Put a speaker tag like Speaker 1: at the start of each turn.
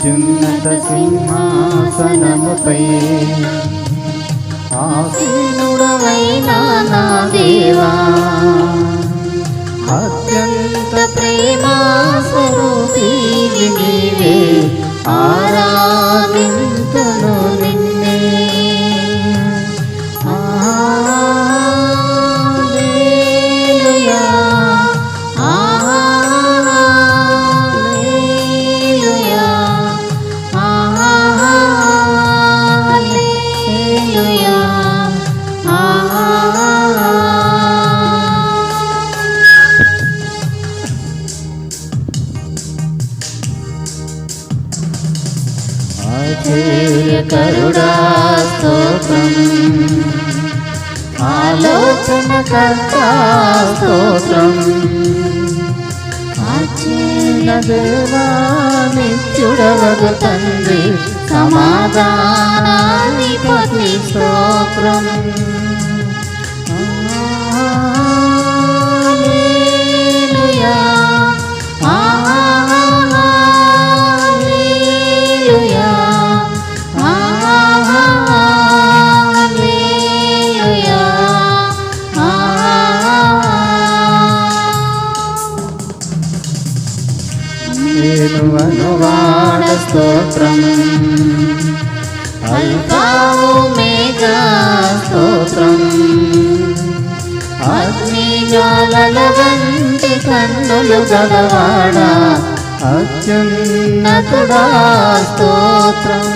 Speaker 1: అత్యున్నత సింహాసనముపై. ఆసీనుడవైన నా దేవా. అత్యంత ప్రేమాసను ఆశ్చర్యకరుడా స్తోత్రం. ఆలోచనకర్త ఆచీన దేవా నిత్యుడవగు తండ్రి సమాధానాధిపతి స్తోత్రం. నేను స్తోత్రం అల్పావు మేఘా స్తోత్రం అగ్ని వంటి కన్నులు గలవాడా అత్యున్నతుడా స్తోత్రం.